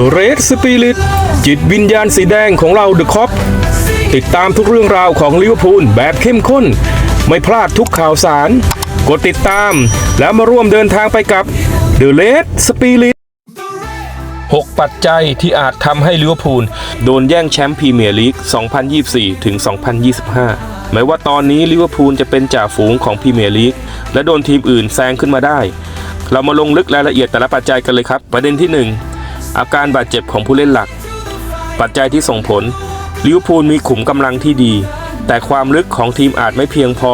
The Red Spirit จิตวิญญาณสีแดงของเราเดอะคอปติดตามทุกเรื่องราวของลิเวอร์พูลแบบเข้มข้น ไม่พลาดทุกข่าวสาร กดติดตาม แล้วมาร่วมเดินทางไปกับ The Red Spirit 6 ปัจจัยที่อาจทำให้ลิเวอร์พูลโดนแย่งแชมป์พรีเมียร์ลีก 2024 ถึง 2025 แม้ว่าตอนนี้ลิเวอร์พูลจะเป็นจ่าฝูงของพรีเมียร์ลีก และโดนทีมอื่นแซงขึ้นมาได้ เรามาลงลึกรายละเอียดแต่ละปัจจัยกันเลยครับ ประเด็นที่ 1 อาการบาดเจ็บของผู้เล่นหลัก ปัจจัยที่ส่งผลลิเวอร์พูลมีขุมกำลังที่ดี แต่ความลึกของทีมอาจไม่เพียงพอ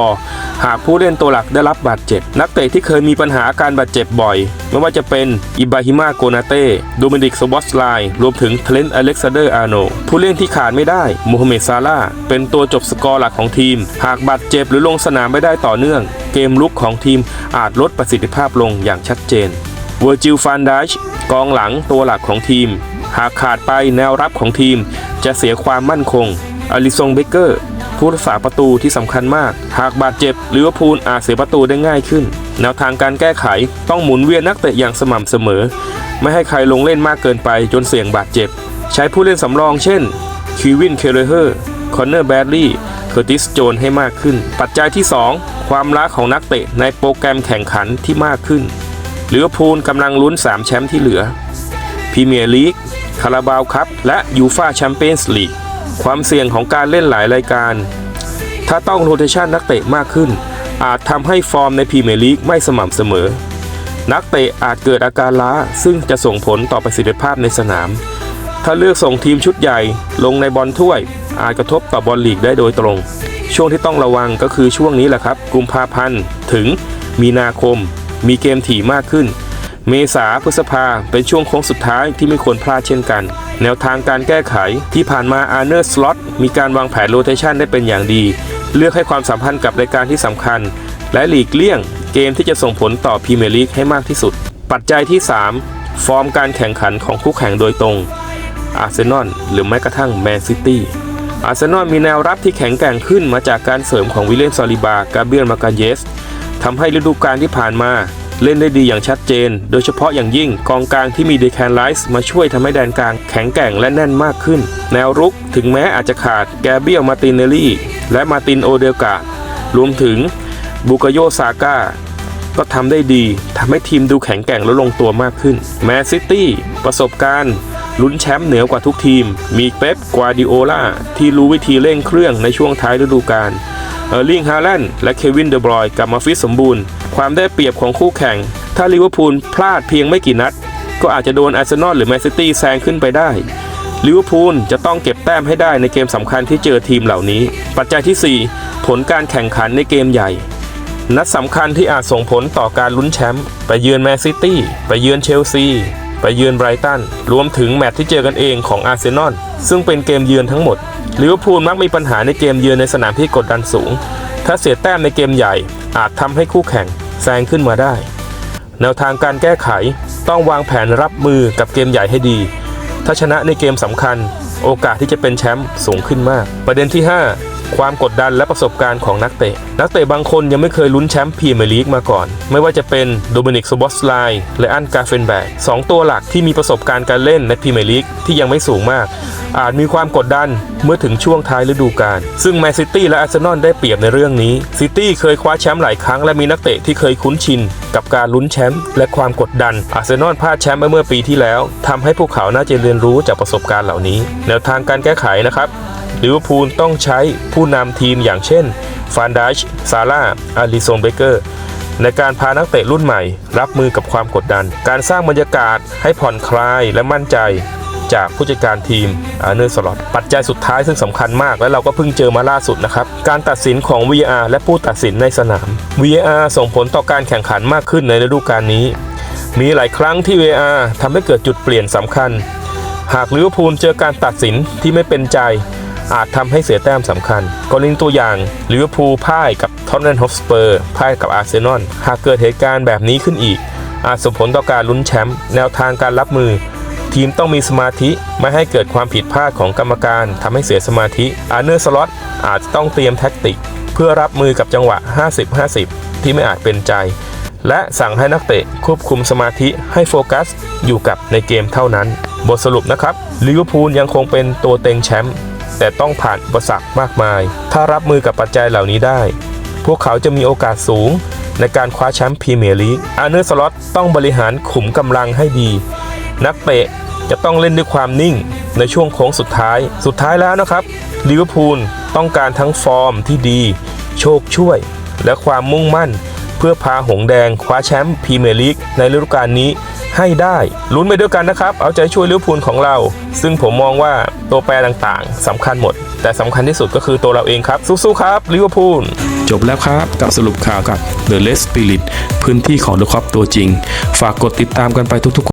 หากผู้เล่นตัวหลักได้รับบาดเจ็บ นักเตะที่เคยมีปัญหาอาการบาดเจ็บบ่อย ไม่ว่าจะเป็นอิบาฮิมาโกนาเต้โดมินิกสวอตไลน์รวมถึงเทเลนต์อเล็กซานเดอร์อาร์โนผู้เล่นที่ขาดไม่ได้โมฮัมเหม็ดซาลาเป็นตัวจบสกอร์หลักของทีม หากบาดเจ็บหรือลงสนามไม่ได้ต่อเนื่อง เกมลุกของทีมอาจลดประสิทธิภาพลงอย่างชัดเจน เวอร์จิลฟานดัชกองหลังตัวหลักของทีม หากขาดไปแนวรับของทีม จะเสียความมั่นคงอลิซงเบเกอร์ผู้รักษาประตูที่สำคัญมาก หากบาดเจ็บลิเวอร์พูลอาจเสียประตูได้ง่ายขึ้น แนวทางการแก้ไขต้องหมุนเวียนนักเตะอย่างสม่ำเสมอ ไม่ให้ใครลงเล่นมากเกินไปจนเสี่ยงบาดเจ็บ ใช้ผู้เล่นสำรองเช่นคิวินเคเลเฮอร์คอนเนอร์แบดลีย์เคอร์ติสโจนให้มากขึ้น ปัจจัยที่ 2 ความล้าของนักเตะในโปรแกรมแข่งขันที่มากขึ้น ลิเวอร์พูลกำลังลุ้น 3 แชมป์ที่เหลือพรีเมียร์ลีกคาราบาวคัพและยูฟาแชมเปี้ยนส์ลีกความเสี่ยงของการเล่นหลายรายการ ถ้าต้องโรเทชันนักเตะมากขึ้น อาจทำให้ฟอร์มในพรีเมียร์ลีกไม่สม่ำเสมอ นักเตะอาจเกิดอาการล้าซึ่งจะส่งผลต่อประสิทธิภาพในสนาม ถ้าเลือกส่งทีมชุดใหญ่ลงในบอลถ้วย อาจกระทบต่อบอลลีกได้โดยตรง ช่วงที่ต้องระวังก็คือช่วงนี้แหละครับ กุมภาพันธ์ถึงมีนาคม มีเกมถี่มากขึ้น เมษาพฤษภาเป็นช่วงโค้งสุดท้ายที่ไม่ควรพลาดเช่นกัน แนวทางการแก้ไขที่ผ่านมาอาร์เนอร์สล็อตมีการวางแผนโรเทชันได้เป็นอย่างดี เลือกให้ความสัมพันธ์กับรายการที่สำคัญ และหลีกเลี่ยง เกมที่จะส่งผลต่อพรีเมียร์ลีกให้มากที่สุด ปัจจัยที่ 3 ฟอร์มการแข่งขันของคู่แข่งโดยตรงอาร์เซนอลหรือแม้กระทั่งแมนซิตี้อาร์เซนอลมีแนวรับที่แข็งแกร่งขึ้นมาจากการเสริมของวิลเลียมซอลิบากาเบียลมาการเยสทำให้ฤดูกาลที่ผ่านมา เล่นได้ดีอย่างชัดเจน โดยเฉพาะอย่างยิ่งกองกลางที่มีเดแคนไลส์มาช่วยทำให้แดนกลางแข็งแกร่งและแน่นมากขึ้น แนวรุกถึงแม้อาจจะขาดแกเบียลมาตินเนลลี่ และมาตินโอเดลการวมถึงบุกโยซาก้าก็ทำได้ดีทำให้ทีมดูแข็งแกร่งและลงตัวมากขึ้น แมนซิตี้ประสบการณ์ลุ้นแชมป์เหนือกว่าทุกทีม มีเป๊ปกวาดิโอลาที่รู้วิธีเร่งเครื่องในช่วงท้ายฤดูกาลเออร์ลิงฮาแลนด์และเควินเดอบรอยกลับมาฟิตสมบูรณ์ ความได้เปรียบของคู่แข่ง ถ้าลิเวอร์พูลพลาดเพียงไม่กี่นัด ก็อาจจะโดนอาร์เซนอลหรือแมนซิตี้แซงขึ้นไปได้ลิเวอร์พูลจะต้องเก็บแต้มให้ได้ในเกมสำคัญที่เจอทีมเหล่านี้ ปัจจัยที่ 4 ผลการแข่งขันในเกมใหญ่ นัดสำคัญที่อาจส่งผลต่อการลุ้นแชมป์ไปเยือนแมนซิตี้ไปเยือนเชลซีไปเยือนไบรตันรวมถึงแมตช์ที่เจอกันเองของอาร์เซนอลซึ่งเป็นเกมเยือนทั้งหมดลิเวอร์พูลมักมีปัญหาในเกมเยือนในสนามที่กดดันสูง ถ้าเสียแต้มในเกมใหญ่อาจทำให้คู่แข่ง แซงขึ้นมาได้ แนวทางการแก้ไขต้องวางแผนรับมือกับเกมใหญ่ให้ดี ถ้าชนะในเกมสำคัญ โอกาสที่จะเป็นแชมป์สูงขึ้นมาก ประเด็นที่ 5 ความกดดันและประสบการณ์ของนักเตะ นักเตะบางคนยังไม่เคยลุ้นแชมป์พรีเมียร์ลีกมาก่อน ไม่ว่าจะเป็นโดมินิกสบอสไลน์และอันกาเฟนแบกสองตัวหลักที่มีประสบการณ์การเล่นในพรีเมียร์ลีกที่ยังไม่สูงมาก อาจมีความกดดันเมื่อถึงช่วงท้ายฤดูกาลซึ่งแมนซิตี้และอาร์เซนอลได้เปรียบในเรื่องนี้ซิตี้เคยคว้าแชมป์หลายครั้งและมีนักเตะที่เคยคุ้นชินกับการลุ้นแชมป์และความกดดัน อาร์เซนอลพลาดแชมป์ไปเมื่อปีที่แล้วทำให้พวกเขาน่าจะเรียนรู้จากประสบการณ์เหล่านี้ แนวทางการแก้ไขนะครับ ลิเวอร์พูลต้องใช้ผู้นำทีมอย่างเช่นฟานดัชซาร่าอาริโซนเบเกอร์ในการพานักเตะรุ่นใหม่ รับมือกับความกดดัน การสร้างบรรยากาศให้ผ่อนคลายและมั่นใจจากผู้จัดการทีมอาร์เนอร์สล็อตปัจจัยสุดท้ายซึ่งสำคัญมาก และเราก็เพิ่งเจอมาล่าสุดนะครับ การตัดสินของ VR และผู้ตัดสินในสนาม VR ส่งผลต่อการแข่งขันมากขึ้นในฤดูกาลนี้ มีหลายครั้งที่ VR ทำให้เกิดจุดเปลี่ยนสำคัญ หากลิเวอร์พูลเจอการตัดสินที่ไม่เป็นใจ อาจทำให้เสียแต้มสำคัญ กรณีตัวอย่างลิเวอร์พูลพ่ายกับท็อตแนมฮอสเปอร์พ่ายกับอาร์เซนอลหากเกิดเหตุการณ์แบบนี้ขึ้นอีก อาจส่งผลต่อการลุ้นแชมป์แนวทางการรับมือ ทีมต้องมีสมาธิไม่ให้เกิดความผิดพลาดของกรรมการทำให้เสียสมาธิอาร์เนอร์สล็อตอาจต้องเตรียมแท็กติก เพื่อรับมือกับจังหวะ 50-50 ที่ไม่อาจเป็นใจ และสั่งให้นักเตะควบคุมสมาธิให้โฟกัส อยู่กับในเกมเท่านั้น บทสรุปนะครับลิเวอร์พูลยังคงเป็นตัวเต็งแชมป์ แต่ต้องผ่านอุปสรรคมากมาย ถ้ารับมือกับปัจจัยเหล่านี้ได้ พวกเขาจะมีโอกาสสูงในการคว้าแชมป์พรีเมียร์ลีกอาร์เนอร์สล็อตต้องบริหารขุมกำลังให้ดี นักเตะจะต้องเล่นด้วยความนิ่งในช่วงโค้งสุดท้าย สุดท้ายแล้วนะครับลิเวอร์พูลต้องการทั้งฟอร์มที่ดี โชคช่วย และความมุ่งมั่น เพื่อพาหงแดงคว้าแชมป์พรีเมียร์ลีกในฤดูกาลนี้ ให้ได้ลุ้นไปด้วยกันนะครับ เอาใจช่วยลิเวอร์พูลของเรา ซึ่งผมมองว่าตัวแปรต่างๆสำคัญหมด แต่สำคัญที่สุดก็คือตัวเราเองครับ สู้ๆครับลิเวอร์พูลจบแล้วครับ กับสรุปข่าวกับ The Les Spirit พื้นที่ของ The Cop ตัวจริง ฝากกดติดตามกันไปทุกๆ